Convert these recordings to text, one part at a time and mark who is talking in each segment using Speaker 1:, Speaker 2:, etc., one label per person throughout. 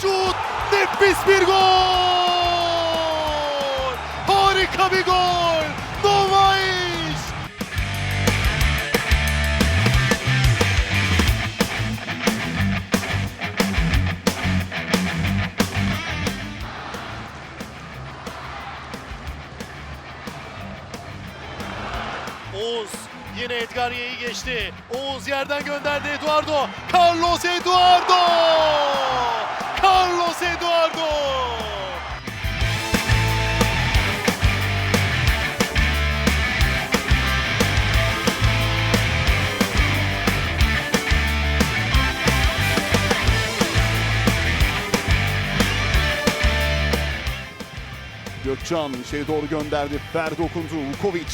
Speaker 1: Şut. Nefis bir gol. Harika bir gol. Novais. Oğuz yine Edgarye'yi geçti. Oğuz yerden gönderdi Eduardo. Carlos Eduardo! Carlos Eduardo!
Speaker 2: Gökcan şey doğru gönderdi. Ferdi okundu. Vukovic.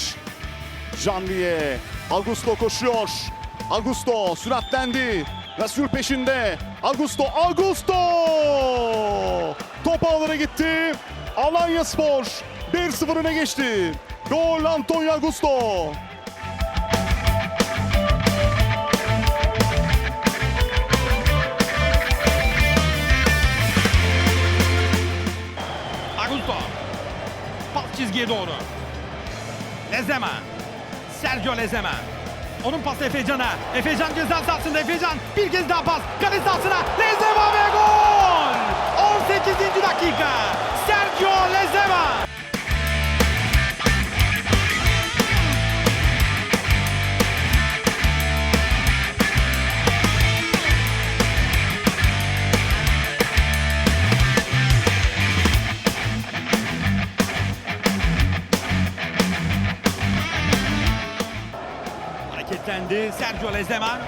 Speaker 2: Janvier. Augusto koşuyor. Augusto süratlendi. Rasul peşinde. Augusto. Augusto! Top ağlara gitti. Alanya Spor 1-0 öne geçti. Gol Antonio Augusto.
Speaker 3: Augusto. Pas çizgiye doğru. Lezema. Sergio Lezema. Onun pası Efecan'a. Efecan ceza sahasında Efecan. Bir kez daha pas. Kale sahasına. Lezema ve Hareketlendi Sergio Lezema.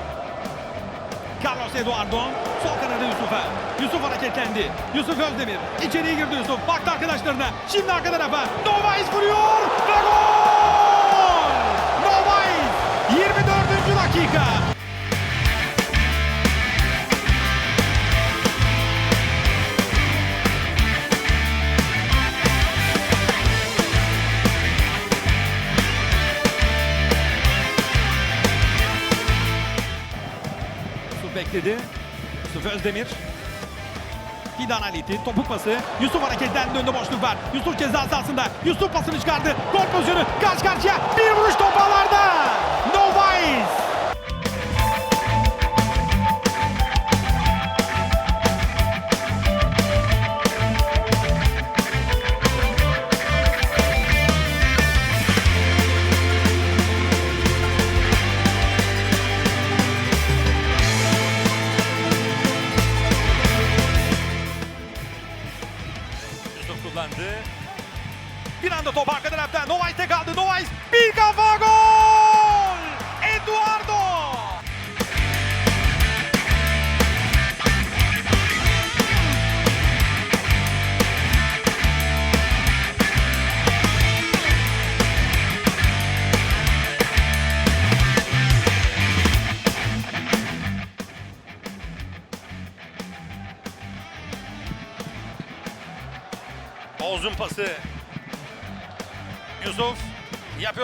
Speaker 3: Carlos Eduardo. Sol kanadı Yusuf'a. Yusuf hareketlendi. Yusuf Özdemir. İçeriye girdi Yusuf. Baktı arkadaşlarına. Şimdi arka tarafa. Novais vuruyor. Ve gol! Novais. 24. dakika. Bekledi. Yusuf Özdemir. Fidan Aliti topuk pası. Yusuf hareketlendi önünde boşluk var. Yusuf ceza sahasında. Yusuf pasını çıkardı. Gol pozisyonu karşı karşıya. Bir vuruş top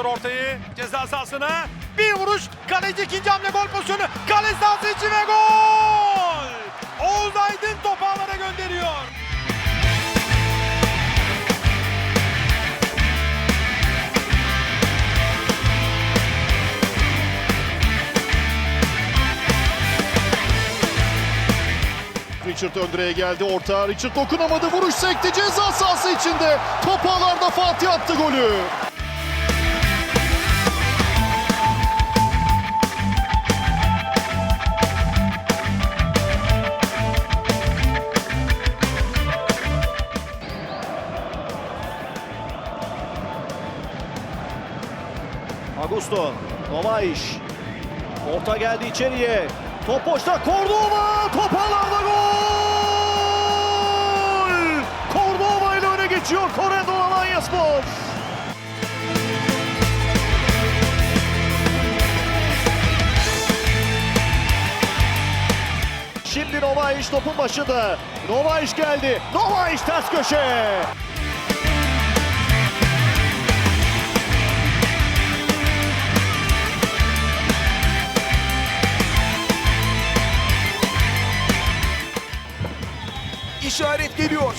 Speaker 3: yapıyor ortayı ceza sahasına. Bir vuruş kaleci ikinci hamle gol pozisyonu. Kale sahası içi ve gol! Oğuz Aydın topu ağlara gönderiyor.
Speaker 2: Richard Öndre'ye geldi orta. Richard dokunamadı. Vuruş sekti ceza sahası içinde. Top ağlarda Fatih attı golü.
Speaker 4: Augusto, Novais. Orta geldi içeriye. Top boşta, Cordova! Top alanda gol! Cordova ile öne geçiyor Corredor Alanya Spor. Şimdi Novais topun başında. Novais geldi. Novais ters köşe.
Speaker 5: İşaret geliyor.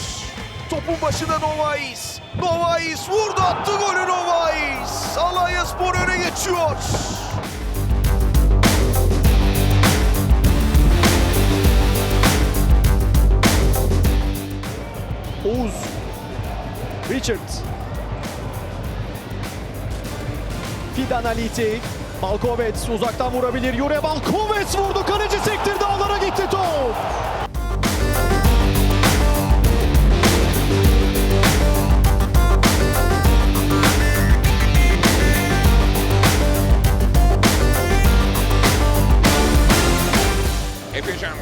Speaker 5: Topun başında Novais. Novais vurdu attı golü Novais. Alanya Spor öne geçiyor.
Speaker 4: Oğuz. Richard. Fidan Aliti. Malkovets uzaktan vurabilir. Jure Malkovets vurdu. Kaleci sektirdi. Ağlara gitti top.
Speaker 6: Efecan.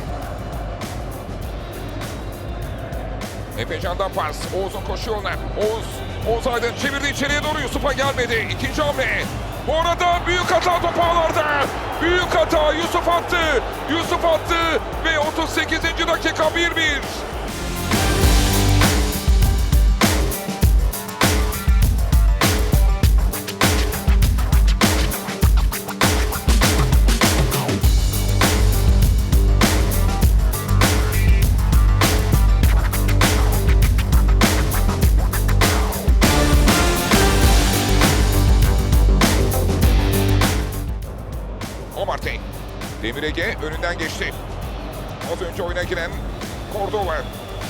Speaker 6: Efecan'dan pas. Oğuz'un koşu yoluna. Oğuz. Oğuz Aydın çevirdi içeriye doğru Yusuf'a gelmedi. İkinci hamle. Bu arada büyük hata top ağlarda. Büyük hata Yusuf attı. Yusuf attı ve 38. dakika 1-1. Demir Ege önünden geçti. Az önce oyuna giren Cordova.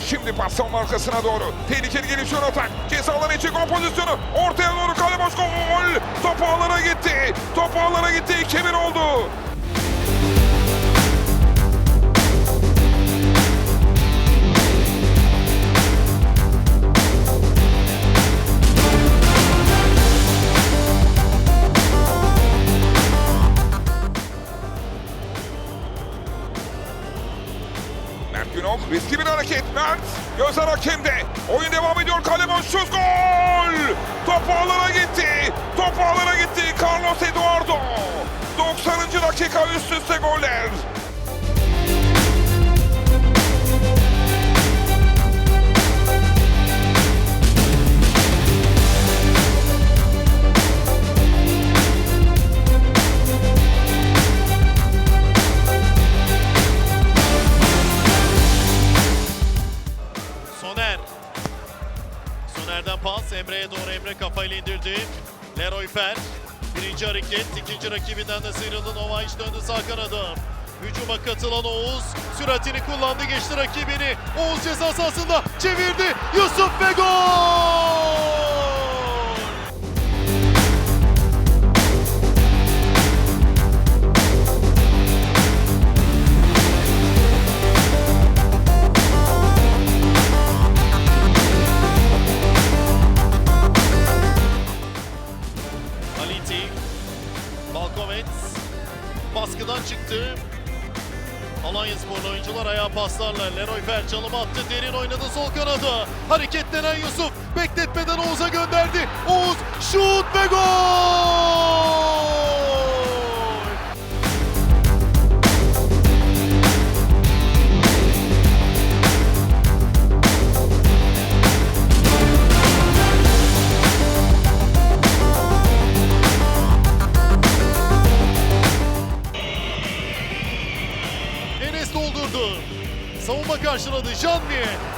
Speaker 6: Şimdi pas savunma arkasına doğru. Tehlikeli gelişiyor atak. Ceza alanı içi gol pozisyonu. Ortaya doğru kale boş gol. Top ağlara gitti. Top ağlara gitti. 2-1 oldu. Gözler hakemde. Oyun devam ediyor. Kale boş şut gol. Top ağlara gitti. Top ağlara gitti. Carlos Eduardo. 90. dakika üst üste goller.
Speaker 1: Soner. Soner'den pas Emre'ye doğru Emre kafayla indirdi. Leroy Fer. Birinci hareket, ikinci rakibinden de sıyrıldı. Nova iş döndü sağ kanada. Hücuma katılan Oğuz süratini kullandı geçti rakibini. Oğuz ceza sahasında çevirdi. Yusuf ve gol! Çıktı. Alanya Sporlu oyuncular ayağa paslarla Leroy Fer çalım attı. Derin oynadı sol kanada. Hareketlenen Yusuf bekletmeden Oğuz'a gönderdi. Oğuz şut ve gol!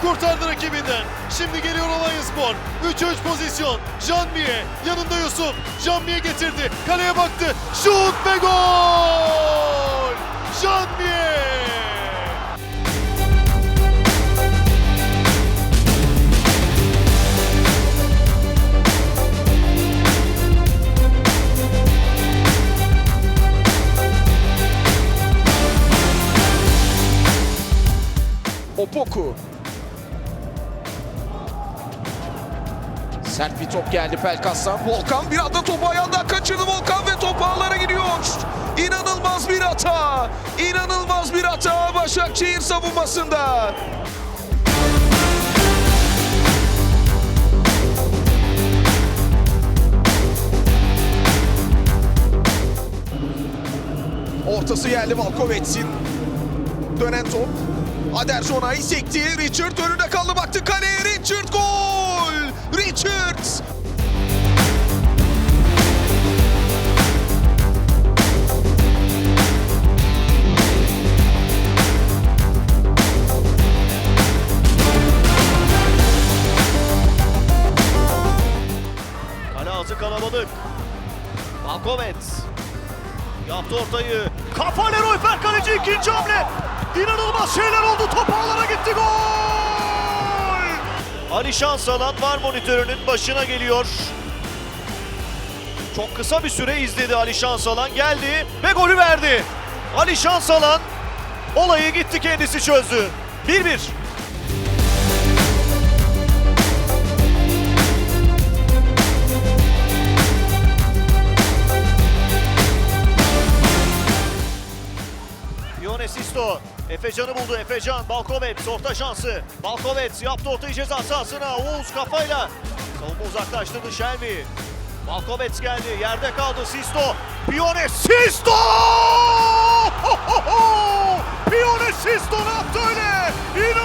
Speaker 1: Kurtardı rakibinden. Şimdi geliyor Alanya Spor. 3-3 pozisyon. Janvier yanında Yusuf. Janvier getirdi. Kaleye baktı. Şut ve gol! Janvier!
Speaker 5: Opoku. Sert bir top geldi Pelkas'tan. Volkan bir anda topu ayağından kaçırdı Volkan ve top ağlara gidiyor. İnanılmaz bir hata. İnanılmaz bir hata Başakşehir savunmasında. Ortası geldi Valkovets'in. Dönen top. Aderson Ay. Richard önüne kaldı baktı kaleye. Richard gol! Richard!
Speaker 4: Kale ağzı kalabalık. Malkomet yaptı ortayı. Kafa Leroy Fer kaleci ikinci hamle. İnanılmaz şeyler oldu. Top ağlara gitti gol. Ali Şansalan var monitörünün başına geliyor. Çok kısa bir süre izledi Ali Şansalan. Geldi ve golü verdi. Ali Şansalan olayı gitti kendisi çözdü. 1-1. Ione Sisto. Efecan'ı buldu. Efecan, Balkovets orta şansı. Balkovets yaptı ortayı ceza sahasına. Oğuz kafayla. Savunma uzaklaştırdı Shelby. Balkovets geldi. Yerde kaldı Sisto. Pione Sisto! Pione Sisto ne yaptı öyle? İnanılmaz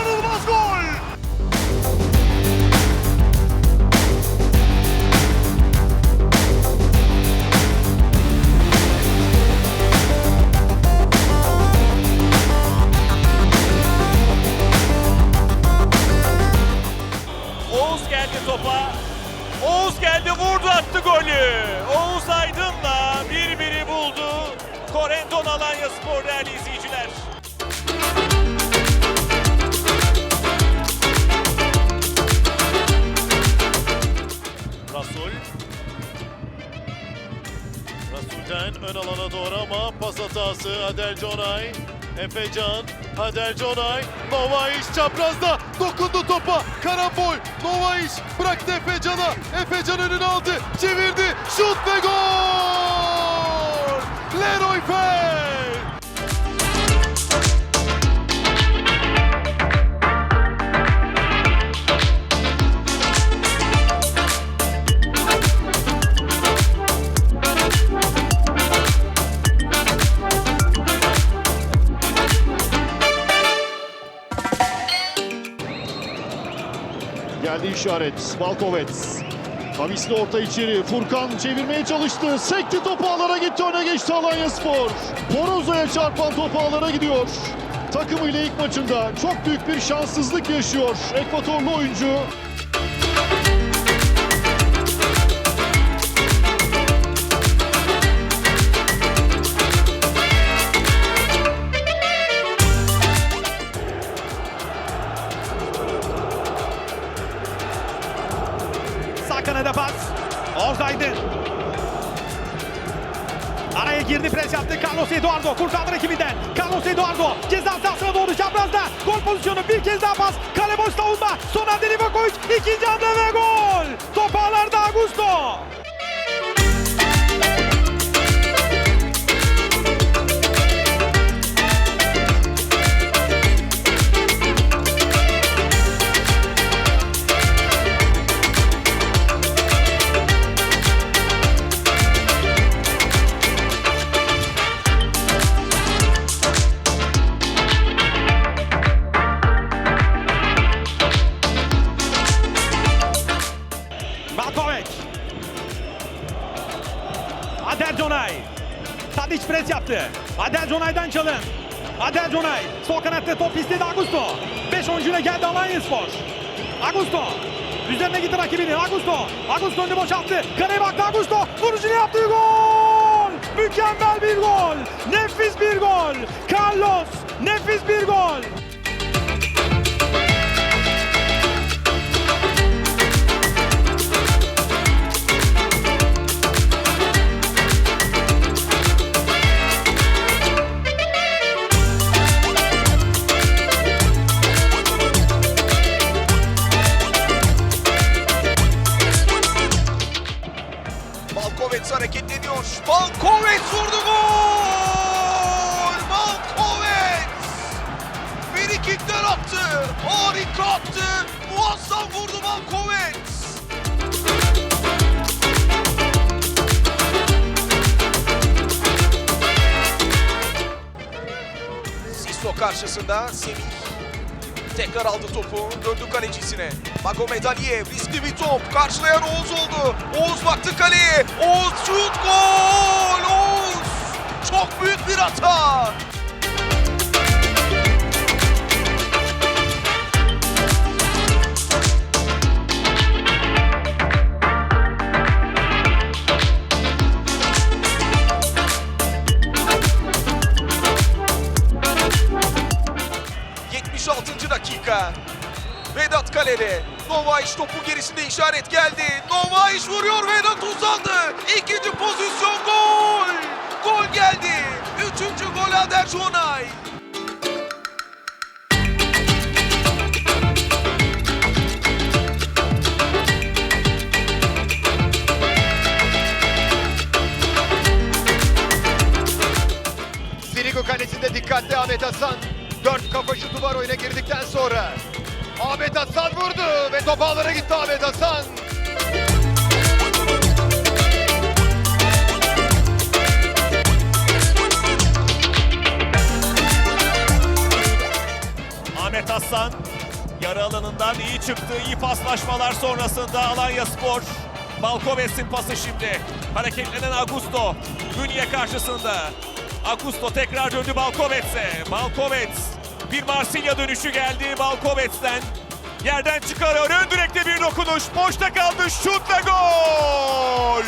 Speaker 1: Efecan, Adel Conay, Novaiş çaprazda. Dokundu topa, karambol, Novaiş bıraktı Efecan'a, Efecan önüne aldı, çevirdi, şut ve gol!
Speaker 2: İşaret. Balkovets. Kavisli orta içeri. Furkan çevirmeye çalıştı. Sekti topu ağlara gitti. Öne geçti Alanya Spor. Boroza'ya çarpan topu ağlara gidiyor. Takımıyla ilk maçında çok büyük bir şanssızlık yaşıyor. Ekvatorlu oyuncu.
Speaker 3: Kanada pas. Oğuz Aydın. Araya girdi pres yaptı Carlos Eduardo kurtardı rakibinden. Carlos Eduardo ceza sahasına doğru çaprazda. Gol pozisyonu bir kez daha pas. Kale boş savunma. Son anda Livakovic ikinci hamle ve gol. Top ağlarda Augusto. Adel Conay. Tadic pres yaptı. Adel Conay'dan çalın. Adel Conay. Sol kanatta top istedi Augusto. 5 oyuncuyla geldi Alanya Spor. Augusto. Üzerine gitti rakibini. Augusto. Augusto önünü boşalttı. Kaleye baktı Augusto. Vurucunu yaptığı gol. Mükemmel bir gol. Nefis bir gol. Carlos. Nefis bir gol.
Speaker 5: Attı. Harika attı. Muazzam vurdu Balkovets. Sisto karşısında Semih Tekrar aldı topu, döndü kalecisine. Magomed Aliyev riskli bir top. Karşılayan Oğuz oldu. Oğuz baktı kaleye. Oğuz şut gol! Oğuz! Çok büyük bir hata. Novaş topu gerisinde işaret geldi. Novaş vuruyor Vedat uzandı. İkinci pozisyon gol. Gol geldi. Üçüncü gol Ader Şonay.
Speaker 7: Sirigu kalesinde dikkatli Ahmet Hasan. Dört kafa şutu var oyuna girdikten sonra. Ahmet Hasan vurdu ve top ağlara gitti Ahmet Hasan.
Speaker 8: Ahmet Aslan yarı alanından iyi çıktı. İyi paslaşmalar sonrasında Alanya Spor. Balkovets'in pası şimdi. Hareketlenen Augusto. Bünye karşısında. Augusto tekrar döndü Balkovets'e. Balkovets bir Marsilya dönüşü geldi Balkovets'ten. Yerden çıkarıyor. Ön direkte bir dokunuş. Boşta kaldı. Şut ve gol!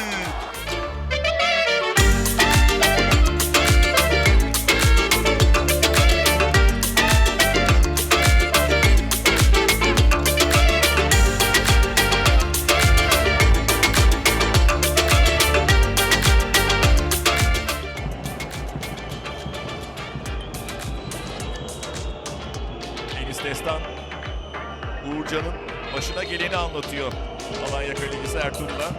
Speaker 8: Anlatıyor. Alanya Kalecisi Ertuğrul'a.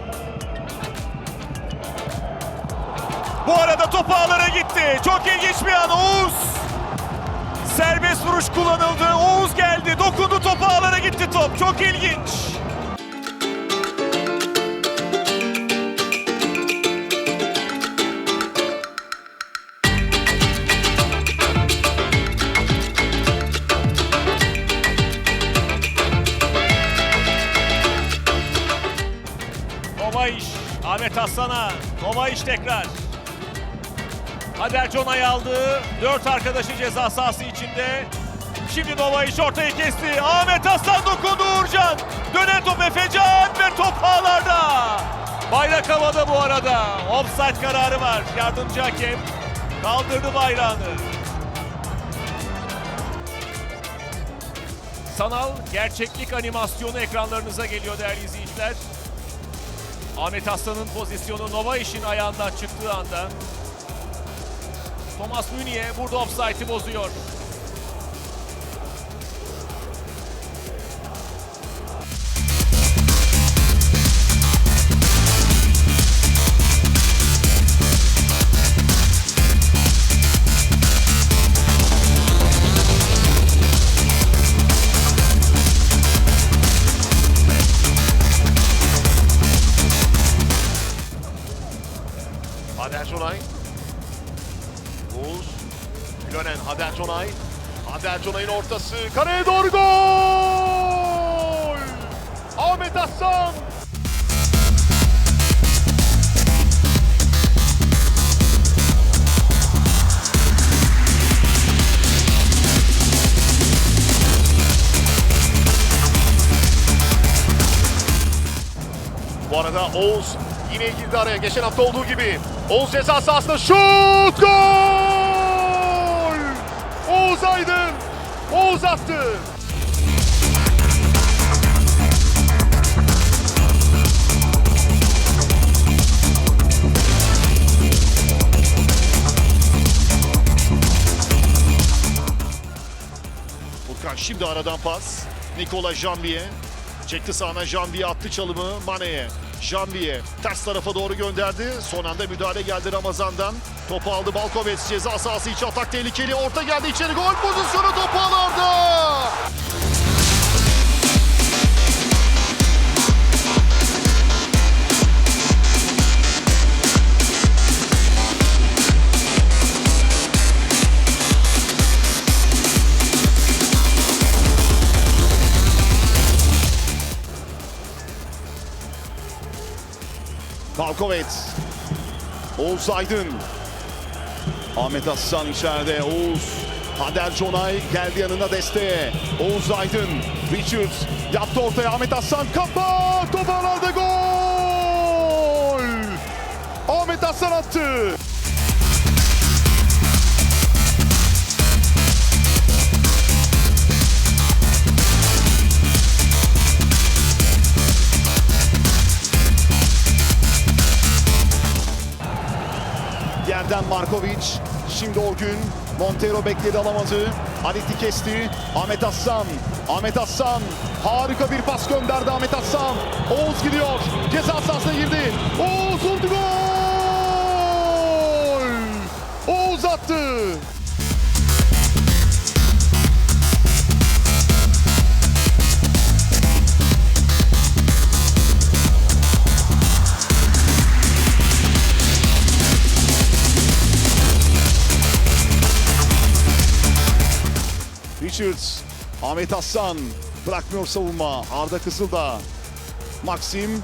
Speaker 8: Bu arada top ağlara gitti. Çok ilginç bir an. Oğuz. Serbest vuruş kullanıldı. Oğuz geldi. Dokundu top ağlara gitti top. Çok ilginç. Ahmet Aslan'a. Nova iş tekrar. Hader Conay aldı. Dört arkadaşı ceza sahası içinde. Şimdi Nova iş ortayı kesti. Ahmet Aslan dokundu Uğurcan. Dönen top Efecan ve top ağlarda. Bayrak havada bu arada. Offside kararı var. Yardımcı hakem kaldırdı bayrağını. Sanal gerçeklik animasyonu ekranlarınıza geliyor değerli izleyiciler. Ahmet Aslan'ın pozisyonu Nova işin ayağından çıktığı anda Thomas Müniye burada offside'i bozuyor.
Speaker 7: Hader Conay. Hader Conay'ın ortası. Kareye doğru gol! Ahmet Hasan. Bu arada Oğuz yine girdi araya. Geçen hafta olduğu gibi. Oğuz ceza sahasında şut! Gol! Oğuz Aydın. Oğuz attı.
Speaker 2: Furkan şimdi aradan pas. Nikola Jambier. Çekti sağına Jambier attı çalımı Mane'ye. Jambier ters tarafa doğru gönderdi. Son anda müdahale geldi Ramazan'dan. Topu aldı Balkovets ceza sahası içi atak tehlikeli. Orta geldi içeri gol pozisyonu topu ağlarda. Balkovets. Oğuz Aydın. Ahmet Aslan içeride. Oğuz. Hader Conay geldi yanına desteğe. Oğuz Aydın. Richards yaptı ortaya. Ahmet Aslan kafa. Top ağlarda gol. Ahmet Aslan attı. Dejan Markovic. Şimdi o gün Montero bekledi alamadı. Aditi kesti. Ahmet Aslan. Ahmet Aslan. Harika bir pas gönderdi Ahmet Aslan. Oğuz gidiyor. Ceza sahasına girdi. Oğuz Richards, Ahmet Aslan bırakmıyor savunma. Arda Kızıldağ, Maxim,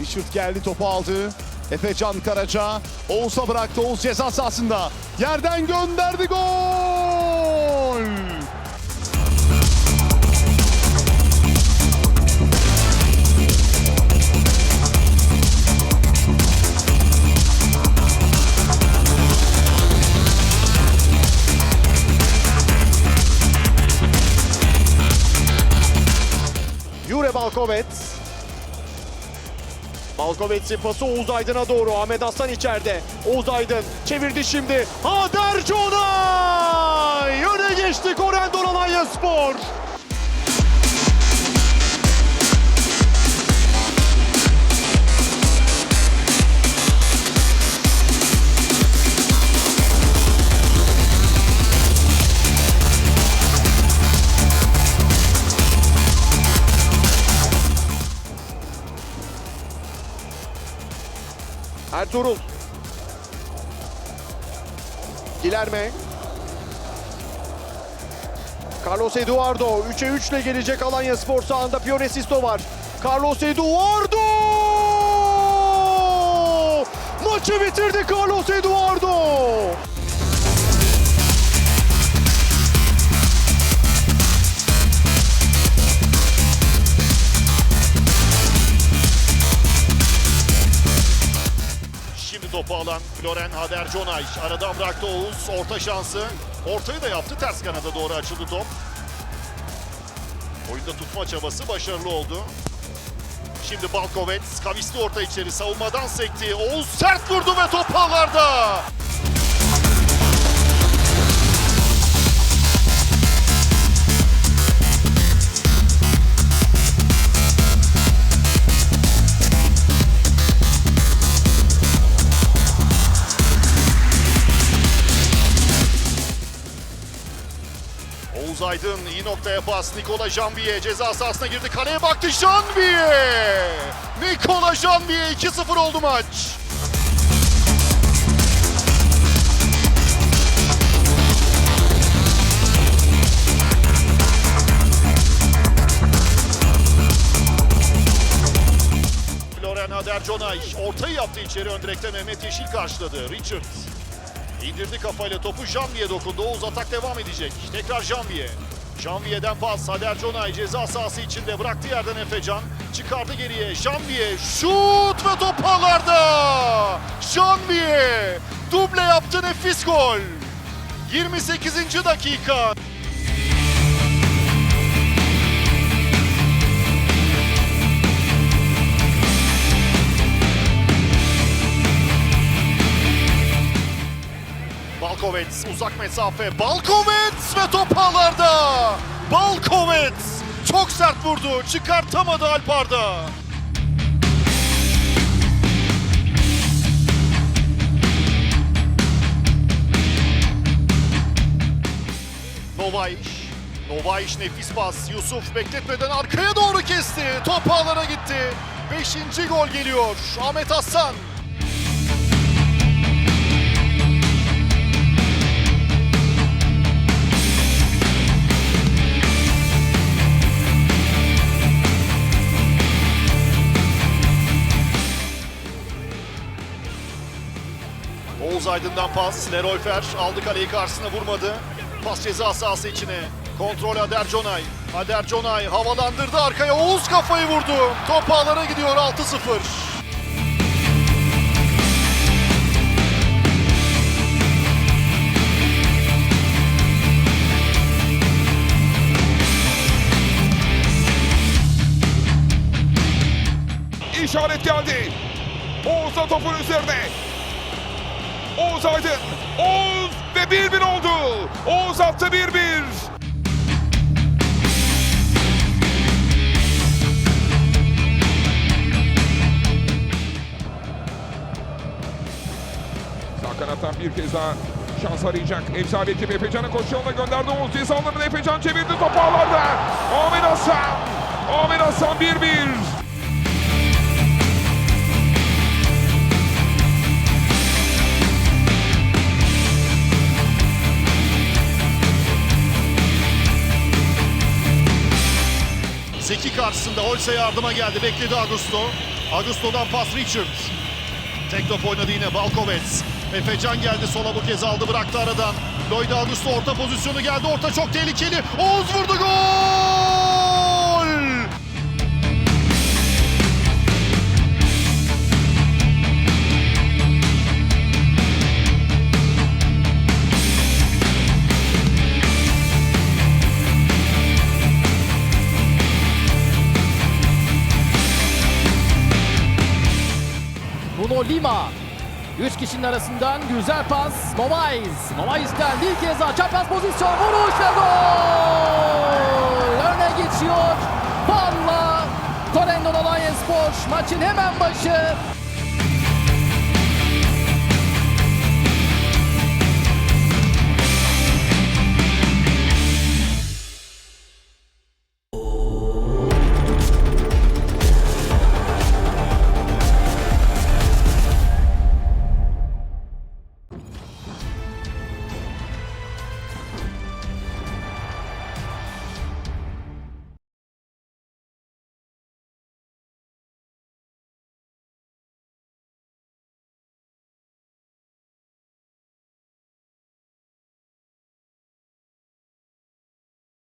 Speaker 2: Richard geldi topu aldı. Efecan Karaca, Oğuz'a bıraktı. Oğuz ceza sahasında. Yerden gönderdi gol!
Speaker 7: Jure Balkovets. Balkovets'in pası Oğuz Aydın'a doğru. Ahmet Aslan içeride. Oğuz Aydın çevirdi şimdi. Hader Conay! Öne geçti Korendon Alanya Spor. Ertuğrul. Gilerme. Carlos Eduardo 3'e 3 ile gelecek Alanya Spor sahanda Pione Sisto var. Carlos Eduardo! Maçı bitirdi Carlos Eduardo!
Speaker 9: Topu alan Floren Hader Conay. Aradan bıraktı Oğuz. Orta şansı. Ortayı da yaptı. Ters kanada doğru açıldı top. Oyunda tutma çabası başarılı oldu. Şimdi Balkovets kavisli orta içeri savunmadan sekti. Oğuz sert vurdu ve top ağlarda. Oğuz Aydın iyi noktaya pas. Nikola Janvier ceza sahasına girdi. Kaleye baktı Janvier. Nikola Janvier 2-0 oldu maç. Florian Hader-Conay ortayı yaptı içeri ön direkte Mehmet Yeşil karşıladı. Richard İndirdi kafayla topu Janvier dokundu. Oğuz atak devam edecek. Tekrar Janvier. Janvier'den pas. Hader Conay ceza sahası içinde bıraktı yerden Efecan. Çıkardı geriye. Janvier şut ve top ağlarda. Janvier duble yaptı nefis gol. 28. dakika. Uzak mesafe. Balkovets ve top ağlarda. Balkovets çok sert vurdu. Çıkartamadı Alpar'da. Novaiş. Novaiş nefis pas. Yusuf bekletmeden arkaya doğru kesti. Top ağlara gitti. Beşinci gol geliyor. Ahmet Aslan. Oğuz Aydın'dan pas. Leroy Fer aldı kaleyi karşısına vurmadı. Pas ceza sahası içine. Kontrol Ader Conay. Ader Conay havalandırdı arkaya. Oğuz kafayı vurdu. Top ağlara gidiyor 6-0.
Speaker 6: İşaret geldi. Oğuz'a topun üzerine. Oğuz Aydın. Oğuz ve 1-1 oldu. Oğuz attı 1-1. Sağ kanattan bir kez daha şans arayacak. Ev sahibi ekip Efecan'ı koşu yoluna gönderdi. Oğuz ceza alanına Efecan çevirdi topu ağlarda. Ahmet Hasan. Ahmet Hasan 1-1.
Speaker 9: Zeki karşısında Olse yardıma geldi. Bekledi Augusto. Augusto'dan pas Richard. Tek top oynadı yine Balkovets. Efecan geldi sola bu kez aldı bıraktı aradan. Lloyd Augusto orta pozisyonu geldi. Orta çok tehlikeli. Oğuz vurdu gol!
Speaker 10: Bruno Lima. 3 kişinin arasından güzel pas. Novais. Novais'ten bir kez daha çapraz pozisyon. Vuruş ve gol! Öne geçiyor. Van'la Korendon Alanya Spor maçın hemen başı.